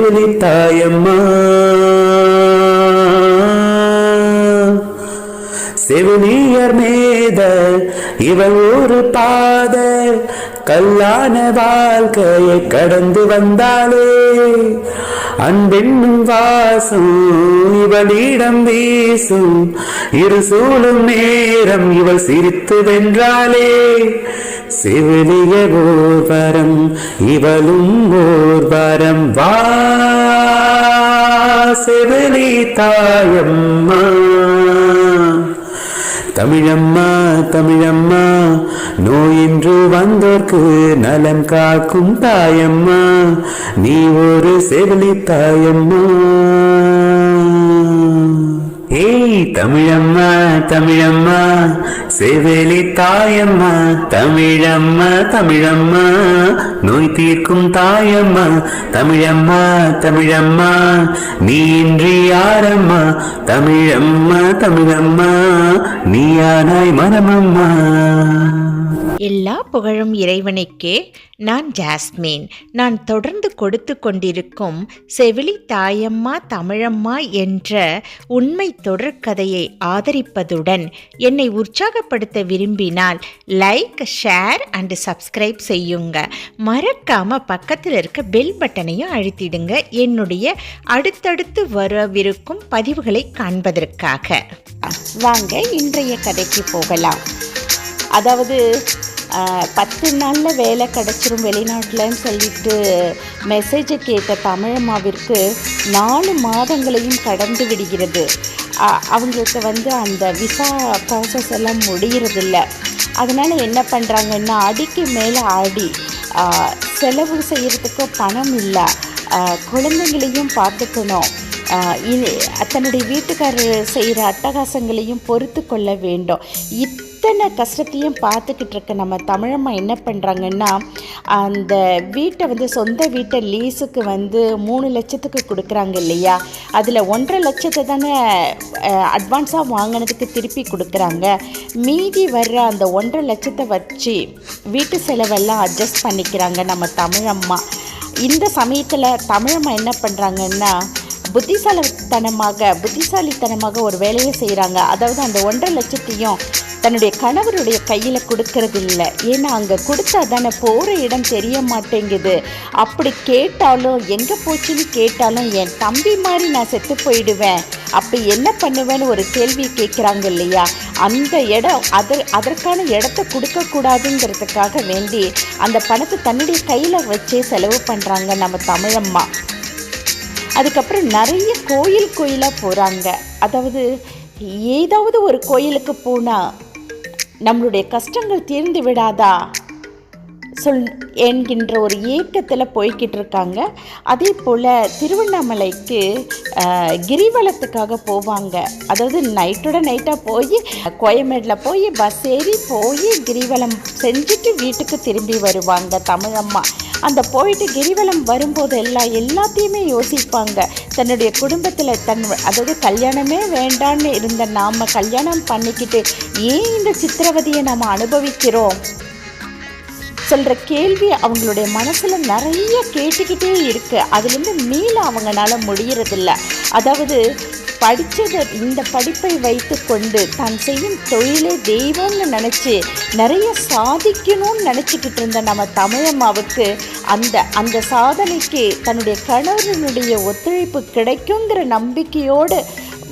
ஒரு தாயம்மா செவிலியர் மேத இவள் ஒரு பாத கல்லான வாழ்க்கையை கடந்து வந்தாலே அன்பென்னும் வாசம் இவளிடம் வீசும். இரு சூழும் நேரம் இவள் சிரித்து வென்றாளே செவிலிய ஓர் இவளும் ஓர்வரம் வா செவிலி தாயம்மா. தமிழம்மா தமிழம்மா நோயின்று வந்தோர்க்கு நலம் காக்கும் தாயம்மா நீ ஒரு செவிலி தாயம்மா. ஏய் தமிழம்மா தமிழம்மா செவிலி தாயம்மா தமிழம்மா தமிழம்மா நோய் தீர்க்கும் தாயம்மா தமிழம்மா தமிழம்மா நீ இன்றி யாரம்மா தமிழம்மா தமிழம்மா நீயானாய் மனமம்மா. எல்லா புகழும் இறைவனுக்கே. நான் ஜாஸ்மின். நான் தொடர்ந்து கொடுத்து கொண்டிருக்கும் செவிலி தாயம்மா தமிழம்மா என்ற உண்மை தொடர்கதையை ஆதரிப்பதுடன் என்னை உற்சாகப்படுத்த விரும்பினால் லைக் ஷேர் அண்ட் சப்ஸ்கிரைப் செய்யுங்க. மறக்காம பக்கத்தில் இருக்க பெல் பட்டனையும் அழுத்திடுங்க. என்னுடைய அடுத்தடுத்து வரவிருக்கும் பதிவுகளை காண்பதற்காக. வாங்க இன்றைய கதைக்கு போகலாம். அதாவது பத்து நாளில் வேலை கிடச்சிரும் வெளிநாட்டில்னு சொல்லிட்டு மெசேஜை கேட்ட தமிழம்மாவிற்கு நாலு மாதங்களையும் கடந்து விடுகிறது. அவங்களுக்கு வந்து அந்த விசா ப்ராசஸ் எல்லாம் முடிகிறதில்ல அதனால் என்ன பண்ணுறாங்கன்னா அடிக்கு மேலே ஆடி செலவு செய்கிறதுக்கு பணம் இல்லை. குழந்தைங்களையும் பார்த்துக்கணும். தன்னுடைய வீட்டுக்காரர் செய்கிற அட்டகாசங்களையும் பொறுத்து கொள்ள வேண்டும் இத்தனை கஷ்டத்தையும் பார்த்துக்கிட்டு இருக்க நம்ம தமிழம்மா என்ன பண்ணுறாங்கன்னா அந்த வீட்டை வந்து சொந்த வீட்டை லீஸுக்கு வந்து மூணு லட்சத்துக்கு கொடுக்குறாங்க இல்லையா? அதில் ஒன்றரை லட்சத்தை தானே அட்வான்ஸாக வாங்கினதுக்கு திருப்பி கொடுக்குறாங்க. மீதி வர்ற அந்த ஒன்றரை லட்சத்தை வச்சு வீட்டு செலவெல்லாம் அட்ஜஸ்ட் பண்ணிக்கிறாங்க நம்ம தமிழம்மா. இந்த சமயத்தில் தமிழம்மா என்ன பண்ணுறாங்கன்னா புத்திசாலித்தனமாக புத்திசாலித்தனமாக ஒரு வேலையை செய்கிறாங்க அதாவது அந்த ஒன்றரை லட்சத்தையும் தன்னுடைய கணவருடைய கையில் கொடுக்கறது இல்லை ஏன்னா அங்கே கொடுத்தா தானே போகிற இடம் தெரிய மாட்டேங்குது. அப்படி கேட்டாலும் எங்கே போச்சுன்னு கேட்டாலும் என் தம்பி மாதிரி நான் செத்து போயிடுவேன். அப்போ என்ன பண்ணுவேன்னு ஒரு கேள்வி கேட்குறாங்க இல்லையா? அந்த இடம் அதர் அதற்கான இடத்த கொடுக்கக்கூடாதுங்கிறதுக்காக வேண்டி அந்த பணத்தை தன்னுடைய கையில் வச்சே செலவு பண்ணுறாங்க நம்ம தமிழம்மா. அதுக்கப்புறம் நிறைய கோயில் கோயிலாக போகிறாங்க அதாவது ஏதாவது ஒரு கோயிலுக்கு போனால் நம்மளுடைய கஷ்டங்கள் தீர்ந்து விடாதா? சொல் என்கின்ற ஒரு ஏக்கத்தில் போய்கிட்டு இருக்காங்க அதே போல் திருவண்ணாமலைக்கு கிரிவலத்துக்காக போவாங்க. அதாவது நைட்டோட நைட்டாக போய் கோயம்பேட்டில் போய் பஸ் ஏறி போய் கிரிவலம் செஞ்சுட்டு வீட்டுக்கு திரும்பி வருவாங்க தமிழம்மா. அந்த போயிட்டு கிரிவலம் வரும்போது எல்லாம் எல்லாத்தையுமே யோசிப்பாங்க. தன்னுடைய குடும்பத்தில் தன் அதாவது கல்யாணமே வேண்டான்னு இருந்த நாம் கல்யாணம் பண்ணிக்கிட்டு ஏன் இந்த சித்திரவதையை நாம் அனுபவிக்கிறோம்? சொல்கிற கேள்வி அவங்களுடைய மனசில் நிறைய கேட்டுக்கிட்டே இருக்குது அதுலேருந்து மீள அவங்களால முடியறதில்ல. அதாவது படித்ததை இந்த படிப்பை வைத்து கொண்டு தான் செய்யும் தொழிலே தெய்வம்னு நினச்சி நிறைய சாதிக்கணும்னு நினச்சிக்கிட்டு இருந்த நம்ம தமிழம்மாவுக்கு அந்த அந்த சாதனைக்கு தன்னுடைய கணவனுடைய ஒத்துழைப்பு கிடைக்குங்கிற நம்பிக்கையோடு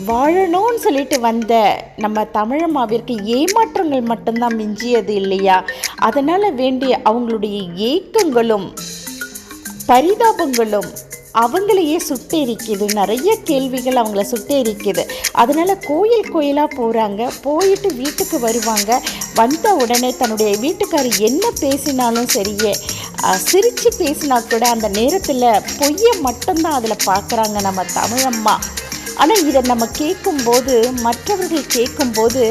வாழணும்னு சொல்லிட்டு வந்த நம்ம தமிழம்மாவிற்கு ஏமாற்றங்கள் மட்டும்தான் மிஞ்சியது இல்லையா? அதனால் வேண்டிய அவங்களுடைய ஏக்கங்களும் பரிதாபங்களும் அவங்களையே சுட்டெரிக்குது நிறைய கேள்விகள் அவங்கள சுட்டெரிக்குது அதனால் கோயில் கோயிலாக போகிறாங்க போயிட்டு வீட்டுக்கு வருவாங்க. வந்த உடனே தன்னுடைய வீட்டுக்காரர் என்ன பேசினாலும் சரியே சிரித்து பேசினா கூட அந்த நேரத்தில் பொய்யை மட்டும்தான் அதில் பார்க்குறாங்க நம்ம தமிழம்மா. ஆனால் இதை நம்ம கேட்கும்போது மற்றவர்கள் கேட்கும்போது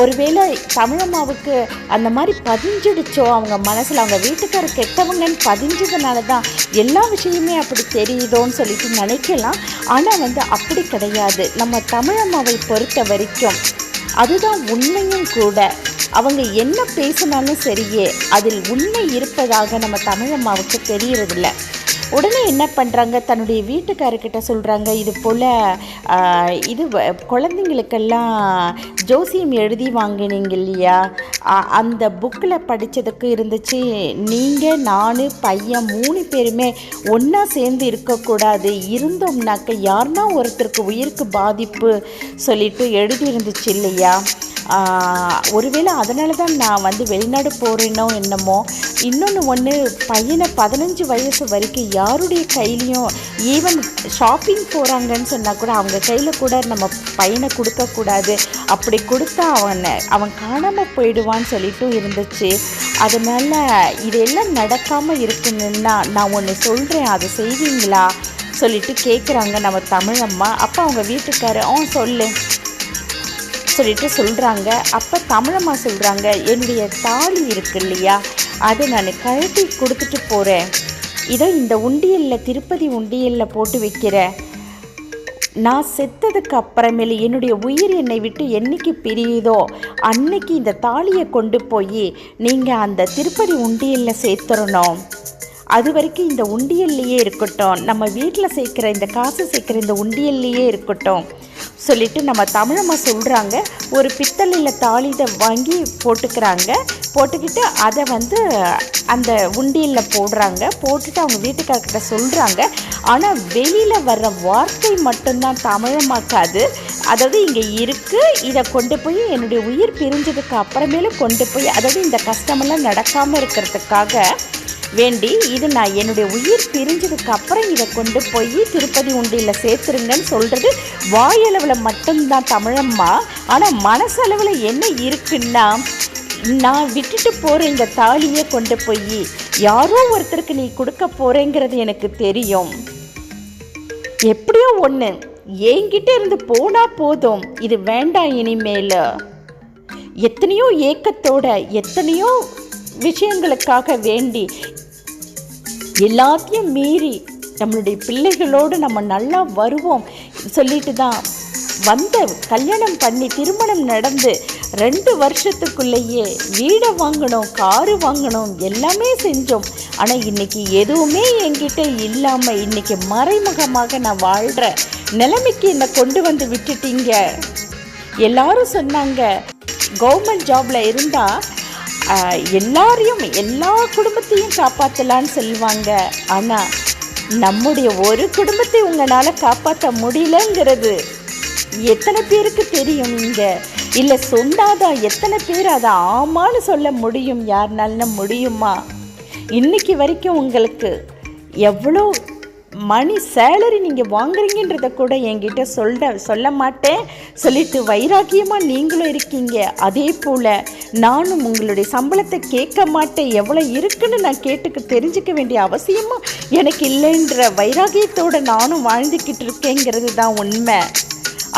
ஒருவேளை தமிழம்மாவுக்கு அந்த மாதிரி பதிஞ்சிடுச்சோ? அவங்க மனசில் அவங்க வீட்டுக்காரர் கெட்டவங்கன்னு பதிஞ்சதுனால தான் எல்லா விஷயமே அப்படி தெரியுதோன்னு சொல்லிட்டு நினைக்கலாம். ஆனால் வந்து அப்படி கிடையாது. நம்ம தமிழம்மாவை பொறுத்த வரைக்கும் அதுதான் உண்மையும் கூட. அவங்க என்ன பேசினாலும் சரியே அதில் உண்மை இருப்பதாக நம்ம தமிழம்மாவுக்கு தெரியறதில்ல. உடனே என்ன பண்ணுறாங்க தன்னுடைய வீட்டுக்காரர்கிட்ட சொல்கிறாங்க இது போல் இது வ- குழந்தைங்களுக்கெல்லாம் ஜோசியம் எழுதி வாங்கினீங்க இல்லையா? அந்த புக்கில் படித்ததுக்கு இருந்துச்சு நீங்கள் நான் பையன் மூணு பேருமே ஒன்றா சேர்ந்து இருக்கக்கூடாது. இருந்தோம்னாக்க யாருன்னா ஒருத்தருக்கு உயிருக்கு பாதிப்பு சொல்லிட்டு எழுதி இருந்துச்சு இல்லையா? ஒருவேளை அதனால தான் நான் வந்து வெளிநாடு போகிறேனோ என்னமோ. இன்னொன்று ஒன்று பையனை பதினஞ்சு வயசு வரைக்கும் யாருடைய கையிலையும் ஈவன் ஷாப்பிங் போகிறாங்கன்னு சொன்னால் கூட அவங்க கையில் கூட நம்ம பையனை கொடுக்கக்கூடாது அப்படி கொடுத்தா அவனை அவன் காணாமல் போயிடுவான்னு சொல்லிட்டும் இருந்துச்சு. அதனால் இதெல்லாம் நடக்காமல் இருக்குங்கன்னா நான் ஒன்று சொல்கிறேன் அதை செய்வீங்களா? சொல்லிட்டு கேட்குறாங்க நம்ம தமிழம்மா. அப்போ அவங்க வீட்டுக்காரர் ஆ சொல்லு. சொல்லிட்டு சொல்கிறாங்க அப்போ தமிழம்மா சொல்கிறாங்க என்னுடைய தாலி இருக்கு இல்லையா? அதை நான் கழட்டி கொடுத்துட்டு போகிறேன் இதோ இந்த உண்டியலில் திருப்பதி உண்டியலில் போட்டு வைக்கிறேன் நான் செத்ததுக்கு அப்புறமேல என்னுடைய உயிர் என்னை விட்டு என்னைக்கு பிரியுதோ அன்னைக்கு இந்த தாலியை கொண்டு போய் நீங்கள் அந்த திருப்பதி உண்டியலில் சேர்த்துடணும் அது வரைக்கும் இந்த உண்டியல்லையே இருக்கட்டும். நம்ம வீட்டில் சேர்க்குற இந்த காசு சேர்க்குற இந்த உண்டியல்லையே இருக்கட்டும். சொல்லிட்டு நம்ம தமிழம்மா சொல்கிறாங்க ஒரு பித்தளையில் தாளிதை வாங்கி போட்டுக்கிறாங்க. போட்டுக்கிட்டு அதை வந்து அந்த உண்டியலில் போடுறாங்க. போட்டுட்டு அவங்க வீட்டுக்காரர்கிட்ட சொல்கிறாங்க ஆனால் வெளியில் வர்ற வார்த்தை மட்டும்தான் தமிழமாக்காது அதாவது இங்கே இருக்குது இதை கொண்டு போய் என்னுடைய உயிர் பிரிஞ்சதுக்கு அப்புறமேலும் கொண்டு போய் அதாவது இந்த கஷ்டமெல்லாம் நடக்காமல் இருக்கிறதுக்காக வேண்டி இது நான் என்னுடைய உயிர் பிரிஞ்சதுக்கு அப்புறம் இதை கொண்டு போய் திருப்பதி உண்டியில் சேர்த்துருங்கன்னு சொல்கிறது வாயளவில் மட்டும்தான் தமிழம்மா. ஆனால் மனசளவில் என்ன இருக்குன்னா நான் விட்டுட்டு போகிற இந்த தாலியை கொண்டு போய் யாரோ ஒருத்தருக்கு நீ கொடுக்க போகிறேங்கிறது எனக்கு தெரியும். எப்படியோ ஒன்று என்கிட்ட இருந்து போனால் போதும். இது வேண்டாம் இனிமேல். எத்தனையோ ஏக்கத்தோட எத்தனையோ விஷயங்களுக்காக வேண்டி எல்லாத்தையும் மீறி நம்மளுடைய பிள்ளைகளோடு நம்ம நல்லா வருவோம். சொல்லிட்டு தான் வந்த கல்யாணம் பண்ணி திருமணம் நடந்து ரெண்டு வருஷத்துக்குள்ளேயே வீடை வாங்கணும் காரு வாங்கணும் எல்லாமே செஞ்சோம். ஆனால் இன்னைக்கு எதுவுமே என்கிட்ட இல்லாமல் இன்றைக்கி மறைமுகமாக நான் வாழ்கிற நிலைமைக்கு என்னை கொண்டு வந்து விட்டுட்டீங்க. எல்லாரும் சொன்னாங்க கவர்மெண்ட் ஜாப்ல இருந்தால் எல்லாரையும் எல்லா குடும்பத்தையும் காப்பாற்றலான்னு சொல்லுவாங்க. ஆனால் நம்முடைய ஒரு குடும்பத்தை உங்களால் காப்பாற்ற முடியலங்கிறது எத்தனை பேருக்கு தெரியும் இங்கே? இல்லை சொன்னாதான் எத்தனை பேர் அதை ஆமான்னு சொல்ல முடியும் யாருனாலும் முடியுமா? இன்னைக்கு வரைக்கும் உங்களுக்கு எவ்வளோ மணி சேலரி நீங்கள் வாங்குறீங்கன்றத கூட என்கிட்ட சொல்ல சொல்ல மாட்டேன். சொல்லிட்டு வைராக்கியமாக நீங்களும் இருக்கீங்க. அதே போல் நானும் உங்களுடைய சம்பளத்தை கேட்க மாட்டேன். எவ்வளோ இருக்குன்னு நான் கேட்டுக்க தெரிஞ்சுக்க வேண்டிய அவசியமும் எனக்கு இல்லைன்ற வைராகியத்தோடு நானும் வாழ்ந்துக்கிட்டு இருக்கேங்கிறது தான் உண்மை.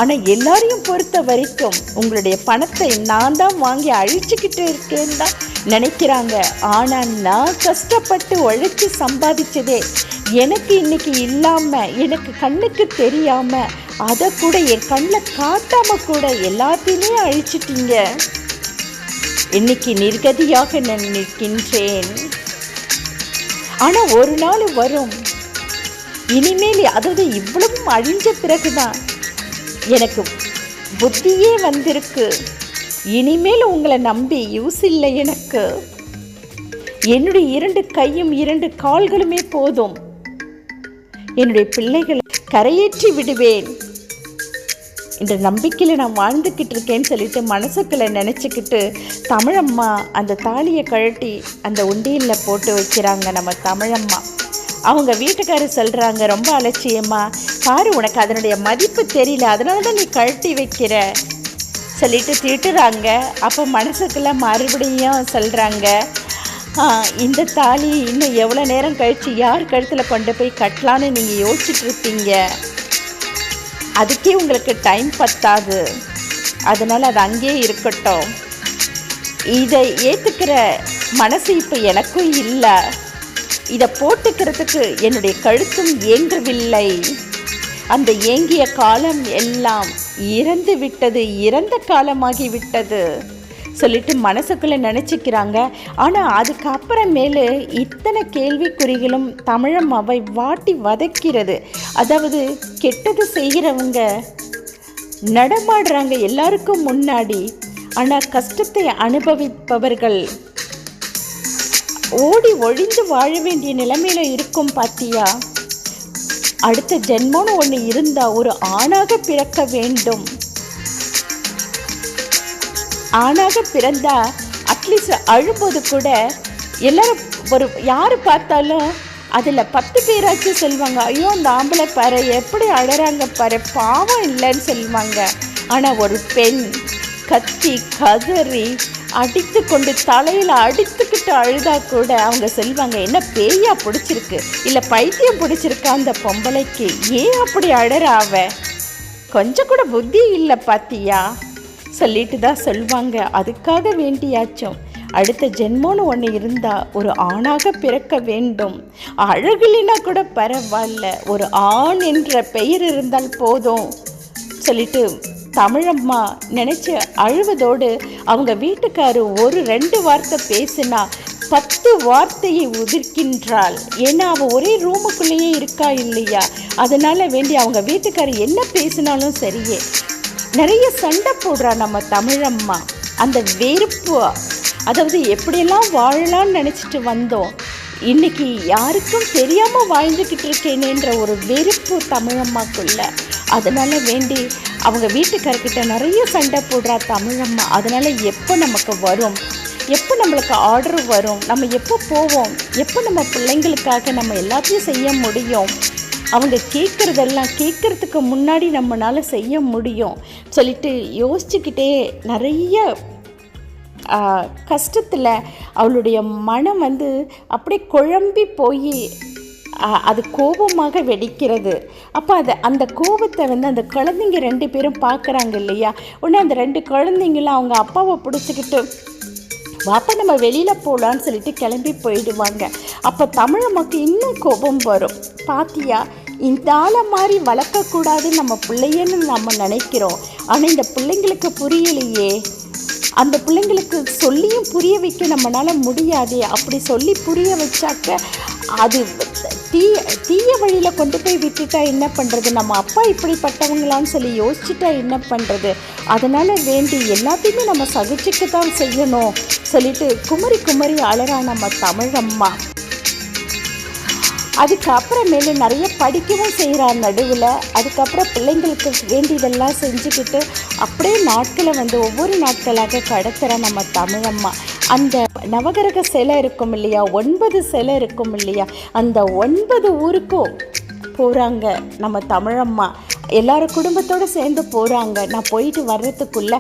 ஆனால் எல்லாரையும் பொறுத்த வரைக்கும் உங்களுடைய பணத்தை நான் தான் வாங்கி அழிச்சுக்கிட்டு இருக்கேன்னு தான் நினைக்கிறாங்க. ஆனால் நான் கஷ்டப்பட்டு உழைச்சி சம்பாதிச்சதே எனக்கு இன்னைக்கு இல்லாமல் எனக்கு கண்ணுக்கு தெரியாமல் அதை கூட என் கண்ணில் காட்டாமல் கூட எல்லாத்தையுமே அழிச்சிட்டீங்க. இன்னைக்கு நிர்கதியாக நான் நிற்கின்றேன். ஆனால் ஒரு நாள் வரும். இனிமேல் அதாவது இவ்வளவும் அழிஞ்ச பிறகுதான் எனக்கு புத்தியே வந்திருக்கு. இனிமேல் உங்களை நம்பி யூஸ் இல்லை எனக்கு. என்னுடைய இரண்டு கையும் இரண்டு கால்களுமே போதும். என்னுடைய பிள்ளைகளை கரையேற்றி விடுவேன். என்ற நம்பிக்கையில் நான் வாழ்ந்துக்கிட்டு இருக்கேன்னு சொல்லிட்டு மனசுக்குள்ள நினச்சிக்கிட்டு தமிழம்மா அந்த தாலியை கழட்டி அந்த உண்டியலில் போட்டு வைக்கிறாங்க நம்ம தமிழம்மா. அவங்க வீட்டுக்காரர் சொல்கிறாங்க ரொம்ப அலட்சியமா பாரு உனக்கு அதனுடைய மதிப்பு தெரியல. அதனால தான் நீ கழட்டி வைக்கிற. சொல்லிட்டு திட்டுறாங்க. அப்போ மனசுக்குள்ள மறுபடியும் சொல்கிறாங்க இந்த தாலி இன்னும் எவ்வளோ நேரம் கழித்து யார் கழுத்தில் கொண்டு போய் கட்டலான்னு நீங்கள் யோசிச்சுட்டு இருப்பீங்க அதுக்கே உங்களுக்கு டைம் பத்தாது. அதனால் அது அங்கேயே இருக்கட்டும். இதை ஏற்றுக்கிற மனசு இப்போ எனக்கும் இல்லை. இதை போட்டுக்கிறதுக்கு என்னுடைய கழுத்தும் இயங்கவில்லை அந்த ஏங்கிய காலம் எல்லாம் இறந்து விட்டது இறந்த காலமாகி விட்டது. சொல்லிட்டு மனசுக்குள்ளே நினச்சிக்கிறாங்க. ஆனால் அதுக்கப்புறமேலு இத்தனை கேள்விக்குறிகளும் தமிழம் அவை வாட்டி வதைக்கிறது. அதாவது கெட்டது செய்கிறவங்க நடமாடுறாங்க எல்லாருக்கும் முன்னாடி. ஆனால் கஷ்டத்தை அனுபவிப்பவர்கள் ஓடி ஒழிந்து வாழ வேண்டிய நிலைமையில இருக்கும் பார்த்தியா அடுத்த ஜென்மம்னு ஒன்று இருந்தா ஒரு ஆணாக பிறக்க வேண்டும். ஆணாக பிறந்தா அட்லீஸ்ட் அழும்போது கூட எல்லாரும் ஒரு யார் பார்த்தாலும் அதில் பத்து பேராச்சும் சொல்லுவாங்க ஐயோ அந்த ஆம்பளை பாரு எப்படி அழறாங்க பாரு பாவம் இல்லைன்னு சொல்லுவாங்க. ஆனால் ஒரு பெண் கத்தி கதறி அடித்து கொண்டு தலையில் அடித்துக்கிட்டு அழுதா கூட அவங்க சொல்லுவாங்க என்ன பேயா பிடிச்சிருக்கு? இல்லை பைத்தியம் பிடிச்சிருக்கா அந்த பொம்பளைக்கு? ஏன் அப்படி அழற அவ? கொஞ்சம் கூட புத்தி இல்லை பாத்தியா? சொல்லிட்டு தான் சொல்லுவாங்க அதுக்காக வேண்டியாச்சும். அடுத்த ஜென்மோன்னு ஒன்று இருந்தால் ஒரு ஆணாக பிறக்க வேண்டும். அழகிலினா கூட பரவாயில்ல. ஒரு ஆண் என்ற பெயர் இருந்தால் போதும். சொல்லிட்டு தமிழம்மா நினச்சி அழுவதோடு அவங்க வீட்டுக்காரு ஒரு ரெண்டு வார்த்தை பேசினா பத்து வார்த்தையை உதிர்க்கின்றாள். ஏன்னா அவள் ஒரே ரூமுக்குள்ளேயே இருக்கா இல்லையா? அதனால வேண்டி அவங்க வீட்டுக்காரர் என்ன பேசினாலும் சரியே. நிறைய சண்டை போடுறா நம்ம தமிழம்மா. அந்த வெறுப்பு அதாவது எப்படியெல்லாம் வாழலாம்னு நினச்சிட்டு வந்தோம். இன்னைக்கு யாருக்கும் தெரியாமல் வாழ்ந்துக்கிட்டு இருக்கேனேன்ற ஒரு வெறுப்பு தமிழம்மாக்குள்ள. அதனால வேண்டி அவங்க வீட்டுக்காரர்கிட்ட நிறைய சண்டை போடுறா தமிழம்மா. அதனால் எப்போ நமக்கு வரும்? எப்போ நம்மளுக்கு ஆர்டர் வரும்? நம்ம எப்போ போவோம்? எப்போ நம்ம பிள்ளைங்களுக்காக நம்ம எல்லாத்தையும் செய்ய முடியும்? அவங்க கேட்குறதெல்லாம் கேட்குறதுக்கு முன்னாடி நம்மளால செய்ய முடியும். சொல்லிட்டு யோசிச்சுக்கிட்டே நிறைய கஷ்டத்தில் அவளுடைய மனம் வந்து அப்படியே குழம்பி போய் அது கோபமாக வெடிக்கிறது. அப்போ அது அந்த கோபத்தை வந்து அந்த குழந்தைங்க ரெண்டு பேரும் பார்க்குறாங்க இல்லையா? உடனே அந்த ரெண்டு குழந்தைங்களும் அவங்க அப்பாவை பிடிச்சிக்கிட்டு வாப்பா நம்ம வெளியில் போகலான்னு சொல்லிட்டு கிளம்பி போயிடுவாங்க. அப்போ தமிழ் மக்கள் இன்னும் கோபம் வரும். பாத்தியா? இந்த ஆளை மாதிரி வளர்க்கக்கூடாதுன்னு நம்ம பிள்ளையன்னு நம்ம நினைக்கிறோம். ஆனால் இந்த பிள்ளைங்களுக்கு புரியலையே. அந்த பிள்ளைங்களுக்கு சொல்லியும் புரிய வைக்க நம்மளால் முடியாது. அப்படி சொல்லி புரிய வச்சாக்க அது தீய தீய வழியில் கொண்டு போய் விட்டுட்டா என்ன பண்ணுறது நம்ம அப்பா இப்படிப்பட்டவங்களான்னு சொல்லி யோசிச்சுட்டா என்ன பண்ணுறது அதனால் வேண்டி எல்லாத்தையுமே நம்ம சகிச்சுக்கு தான் செய்யணும். சொல்லிட்டு குமரி குமரி அழறா நம்ம தமிழம்மா. அதுக்கப்புறமேலு நிறைய படிக்கவும் செய்கிறார் நடுவில். அதுக்கப்புறம் பிள்ளைங்களுக்கு வேண்டியதெல்லாம் செஞ்சுக்கிட்டு அப்படியே நாட்களை வந்து ஒவ்வொரு நாட்களாக கடத்துகிற நம்ம தமிழம்மா. அந்த நவகரக சிலை இருக்கும் இல்லையா? ஒன்பது சிலை இருக்கும் இல்லையா? அந்த ஒன்பது ஊருக்கும் போகிறாங்க நம்ம தமிழம்மா. எல்லாரும் குடும்பத்தோடு சேர்ந்து போகிறாங்க நான் போயிட்டு வர்றதுக்குள்ளே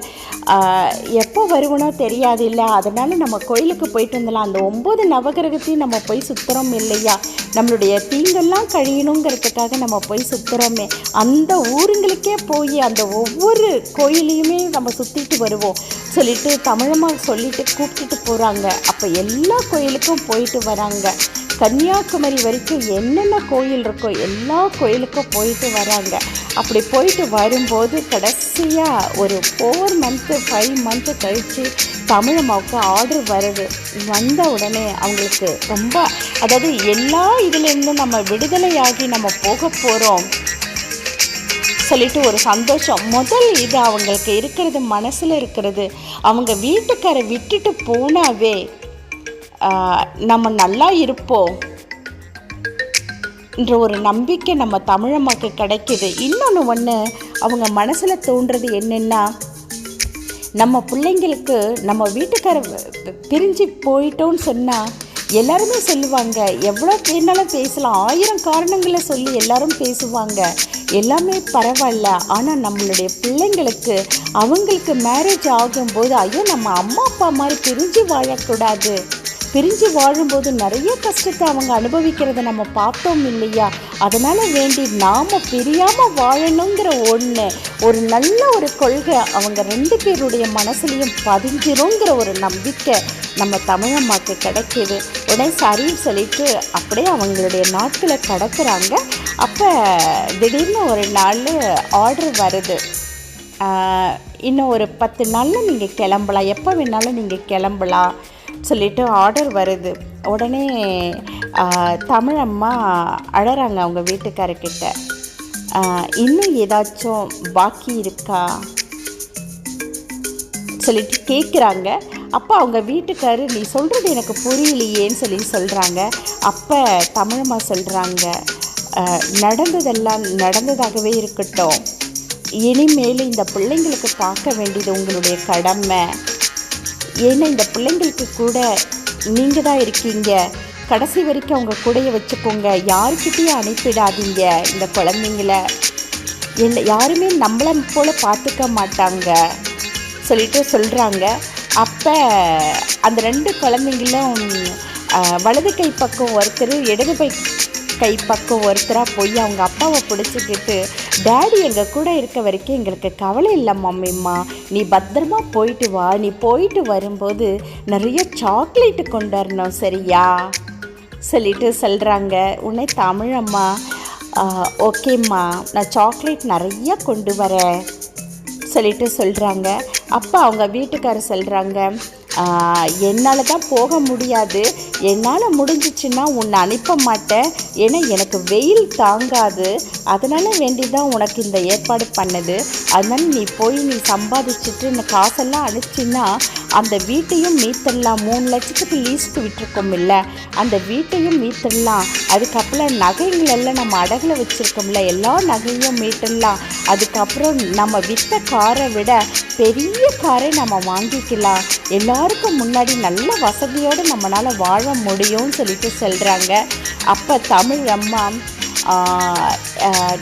எப்போ வருவனோ தெரியாது இல்லை அதனால் நம்ம கோயிலுக்கு போயிட்டு வந்துடலாம். அந்த ஒம்பது நவகிரகத்தையும் நம்ம போய் சுற்றுறோம் இல்லையா? நம்மளுடைய தீங்கெல்லாம் கழியணுங்கிறதுக்காக நம்ம போய் சுற்றுறோமே அந்த ஊருங்களுக்கே போய் அந்த ஒவ்வொரு கோயிலையுமே நம்ம சுற்றிட்டு வருவோம். சொல்லிட்டு தமிழமாக சொல்லிட்டு கூப்பிட்டுட்டு போகிறாங்க அப்போ எல்லா கோயிலுக்கும் போயிட்டு வராங்க. கன்னியாகுமரி வரைக்கும் என்னென்ன கோயில் இருக்கோ எல்லா கோயிலுக்கும் போயிட்டு வராங்க. அப்படி போயிட்டு வரும்போது கடைசியாக ஒரு ஃபோர் மந்த்து ஃபைவ் மந்த்து கழித்து தமிழம்மாவுக்கு ஆர்டர் வருது. வந்த உடனே அவங்களுக்கு ரொம்ப அதாவது எல்லா இதுலேருந்தும் நம்ம விடுதலையாகி நம்ம போக போகிறோம் சொல்லிட்டு ஒரு சந்தோஷம். முதல் இது அவங்களுக்கு இருக்கிறது மனசில் இருக்கிறது. அவங்க வீட்டுக்காரை விட்டுட்டு போனாவே நம்ம நல்லா இருப்போம் என்ற ஒரு நம்பிக்கை நம்ம தமிழம்மாக்கு கிடைக்கிது. இன்னொன்று ஒன்று அவங்க மனசில் தோன்றது என்னென்னா நம்ம பிள்ளைங்களுக்கு நம்ம வீட்டுக்கார பிரிஞ்சு போயிட்டோன்னு சொன்னால் எல்லாருமே சொல்லுவாங்க எவ்வளோ பேர்னாலும் பேசலாம். ஆயிரம் காரணங்களை சொல்லி எல்லாரும் பேசுவாங்க. எல்லாமே பரவாயில்ல. ஆனால் நம்மளுடைய பிள்ளைங்களுக்கு அவங்களுக்கு மேரேஜ் ஆகும்போது ஐயோ நம்ம அம்மா அப்பா மாதிரி பிரிஞ்சு வாழக்கூடாது. பிரிஞ்சு வாழும்போது நிறைய கஷ்டத்தை அவங்க அனுபவிக்கிறத நம்ம பார்த்தோம் இல்லையா? அதனால் வேண்டி நாம் பிரியாமல் வாழணுங்கிற ஒன்று ஒரு நல்ல ஒரு கொள்கை அவங்க ரெண்டு பேருடைய மனசுலையும் பதிஞ்சிருங்கிற ஒரு நம்பிக்கை நம்ம தமிழம்மாக்கு கிடைக்கிது. உடனே சரின்னு சொல்லிட்டு அப்படியே அவங்களுடைய நாட்களை கடக்கிறாங்க. அப்போ திடீர்னு ஒரு நாள் ஆர்டர் வருது. இன்னும் ஒரு பத்து நாளில் நீங்கள் கிளம்பலாம். எப்போ வேணாலும் நீங்கள் கிளம்பலாம். சொல்லிட்டு ஆர்டர் வருது. உடனே தமிழம்மா அழறாங்க அவங்க வீட்டுக்காரர்கிட்ட. இன்னும் ஏதாச்சும் பாக்கி இருக்கா? சொல்லிட்டு கேட்குறாங்க அப்போ அவங்க வீட்டுக்காரு நீ சொல்கிறது எனக்கு புரியலையேன்னு சொல்லி சொல்கிறாங்க அப்போ தமிழம்மா சொல்கிறாங்க நடந்ததெல்லாம் நடந்ததாகவே இருக்கட்டும். இனிமேல் இந்த பிள்ளைங்களுக்கு பார்க்க வேண்டியது உங்களுடைய கடமை. ஏன்னா இந்த பிள்ளைங்களுக்கு கூட நீங்கள் தான் இருக்கீங்க. கடைசி வரைக்கும் அவங்க கூடைய வச்சுக்கோங்க. யாருக்கிட்டேயும் அனுப்பிடாதீங்க இந்த குழந்தைங்கள. என்ன யாருமே நம்மளை போல் பார்த்துக்க மாட்டாங்க. சொல்லிட்டு சொல்கிறாங்க அப்போ அந்த ரெண்டு குழந்தைங்களும் வலது கை பக்கம் ஒருத்தர் இடது கை கை பக்கம் ஒருத்தராக போய் அவங்க அப்பாவை பிடிச்சிக்கிட்டு டேடி எங்கள் கூட இருக்க வரைக்கும் எங்களுக்கு கவலை இல்லை மம்மிம்மா. நீ பத்திரமா போயிட்டு வா. நீ போயிட்டு வரும்போது நிறைய சாக்லேட்டு கொண்டு வரணும் சரியா? சொல்லிட்டு சொல்கிறாங்க உன்னை தமிழம்மா ஓகேம்மா. நான் சாக்லேட் நிறைய கொண்டு வரேன். சொல்லிட்டு சொல்கிறாங்க அப்போ அவங்க வீட்டுக்காரர் சொல்கிறாங்க என்னால் தான் போக முடியாது. என்னால் முடிஞ்சிச்சுன்னா உன்னை அனுப்ப மாட்டேன். ஏன்னா எனக்கு வெயில் தாங்காது. அதனால் வேண்டி தான் உனக்கு இந்த ஏற்பாடு பண்ணது. அதனால் நீ போய் நீ சம்பாதிச்சுட்டு இந்த காசெல்லாம் அனுப்பிச்சின்னா அந்த வீட்டையும் மீத்தரலாம். மூணு லட்சத்துக்கு லீஸ்க்கு விட்டுருக்கோம் இல்லை. அந்த வீட்டையும் மீத்தரலாம். அதுக்கப்புறம் நகைங்களெல்லாம் நம்ம அடகுல வச்சுருக்கோம்ல. எல்லா நகையும் மீட்டரலாம் அதுக்கப்புறம் நம்ம விற்ற காரை விட பெரிய காரை நம்ம வாங்கிக்கலாம். எல்லாருக்கும் முன்னாடி நல்ல வசதியோடு நம்மளால் வாழ முடியும்னு சொல்லிட்டு சொல்கிறாங்க அப்போ தமிழ் அம்மா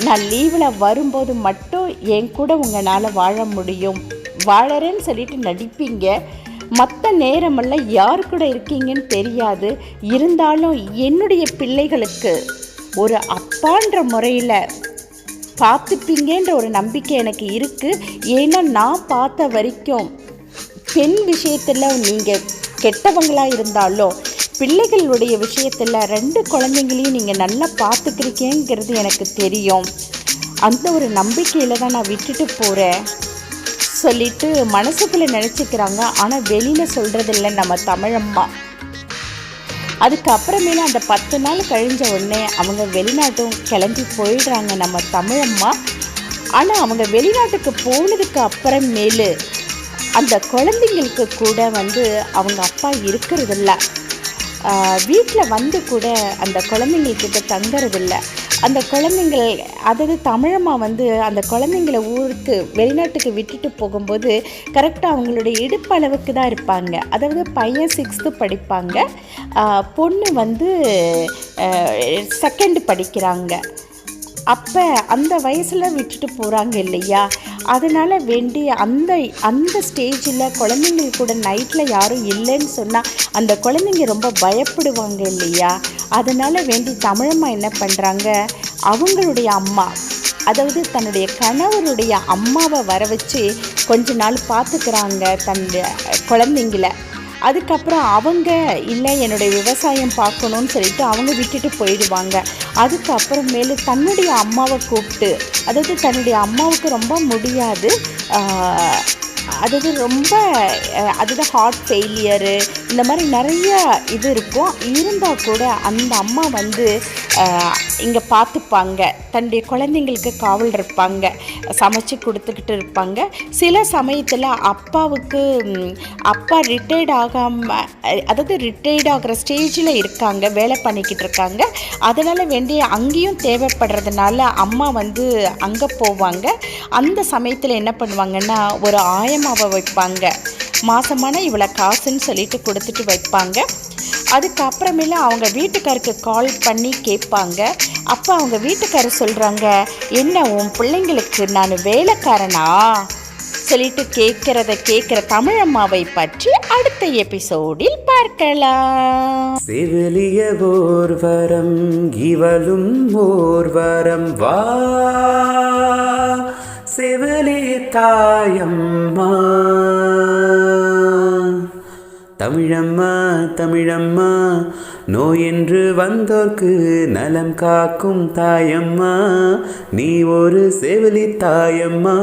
நான் லீவில் வரும்போது மட்டும் என் கூட உங்களால் வாழ முடியும். வாழறேன்னு சொல்லிட்டு நடிப்பீங்க. மற்ற நேரமெல்லாம் யார் கூட இருக்கீங்கன்னு தெரியாது. இருந்தாலும் என்னுடைய பிள்ளைகளுக்கு ஒரு அப்பான்ற முறையில் பார்த்துப்பீங்கன்ற ஒரு நம்பிக்கை எனக்கு இருக்குது ஏன்னா நான் பார்த்த வரைக்கும் பெண் விஷயத்தில் நீங்கள் கெட்டவங்களாக இருந்தாலும் பிள்ளைகளுடைய விஷயத்தில் ரெண்டு குழந்தைங்களையும் நீங்கள் நல்லா பார்த்துக்கிறீங்கிறது எனக்கு தெரியும். அந்த ஒரு நம்பிக்கையில் தான் நான் விட்டுட்டு போகிறேன் சொல்லிட்டு மனசுக்குள்ளே நினச்சிக்கிறாங்க. ஆனால் வெளியில் சொல்கிறதில்ல நம்ம தமிழம்மா. அதுக்கப்புறமேல அந்த பத்து நாள் கழிஞ்ச உடனே அவங்க வெளிநாட்டும் கிளம்பி போயிடுறாங்க நம்ம தமிழம்மா. ஆனால் அவங்க வெளிநாட்டுக்கு போனதுக்கு அப்புறமேலு அந்த குழந்தைங்களுக்கு கூட வந்து அவங்க அப்பா இருக்கிறதில்ல. வீட்டில் வந்து கூட அந்த குழந்தைங்கக்கிட்ட தங்கறதில்ல. அந்த குழந்தைங்கள் அதாவது தமிழம்மா வந்து அந்த குழந்தைங்கள ஊருக்கு வெளிநாட்டுக்கு விட்டுட்டு போகும்போது கரெக்டாக அவங்களுடைய இடுப்பளவுக்கு தான் இருப்பாங்க. அதாவது பையன் சிக்ஸ்த்து படிப்பாங்க. பொண்ணு வந்து செகண்ட் படிக்கிறாங்க. அப்போ அந்த வயசில் விட்டுட்டு போகிறாங்க இல்லையா? அதனால் வேண்டி அந்த அந்த ஸ்டேஜில் குழந்தைங்கள் கூட நைட்டில் யாரும் இல்லைன்னு சொன்னால் அந்த குழந்தைங்க ரொம்ப பயப்படுவாங்க இல்லையா? அதனால் வேண்டி தமிழம்மா என்ன பண்ணுறாங்க அவங்களுடைய அம்மா அதாவது தன்னுடைய கணவருடைய அம்மாவை வர வச்சு கொஞ்ச நாள் பார்த்துக்கிறாங்க தன்னுடைய குழந்தைங்கள. அதுக்கப்புறம் அவங்க இல்லை என்னுடைய விவசாயம் பார்க்கணும்னு சொல்லிட்டு அவங்க விட்டுட்டு போயிடுவாங்க. அதுக்கப்புறமேலு தன்னுடைய அம்மாவை கூப்பிட்டு அதாவது தன்னுடைய அம்மாவுக்கு ரொம்ப முடியாது. அதாவது ரொம்ப அதாவது அதுதான் ஹார்ட் ஃபெயிலியரு இந்த மாதிரி நிறைய இது இருக்கும். இருந்தால் கூட அந்த அம்மா வந்து இங்கே பார்த்துப்பாங்க தன்னுடைய குழந்தைங்களுக்கு காவல் இருப்பாங்க. சமைச்சு கொடுத்துக்கிட்டு இருப்பாங்க. சில சமயத்தில் அப்பாவுக்கு அப்பா ரிட்டையர்ட் ஆகாமல் அதாவது ரிட்டையர்ட் ஆகிற ஸ்டேஜில் இருக்காங்க. வேலை பண்ணிக்கிட்டு இருக்காங்க. அதனால் வேண்டிய அங்கேயும் தேவைப்படுறதுனால அம்மா வந்து அங்கே போவாங்க. அந்த சமயத்தில் என்ன பண்ணுவாங்கன்னா ஒரு ஆயமாவை வைப்பாங்க. மாசமான இவ்வளோ காசுன்னு சொல்லிட்டு கொடுத்துட்டு வைப்பாங்க. அதுக்கப்புறமேல அவங்க வீட்டுக்காருக்கு கால் பண்ணி கேட்பாங்க. அப்போ அவங்க வீட்டுக்காரர் சொல்கிறாங்க என்ன உன் பிள்ளைங்களுக்கு நான் வேலைக்காரனா? சொல்லிட்டு கேட்கறத கேட்குற தமிழம்மாவை பற்றி அடுத்த எபிசோடில் பார்க்கலாம். செவிலிய ஓர்வரம் இவளும் ஓர்வரம் வா. செவிலிய தாயம்மா. தமிழம்மா தமிழம்மா நோய் என்று வந்தோர்க்கு நலம் காக்கும் தாயம்மா நீ ஒரு செவிலி தாயம்மா.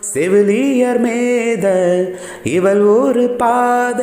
செவிலியர் மேத இவள் ஒரு பாத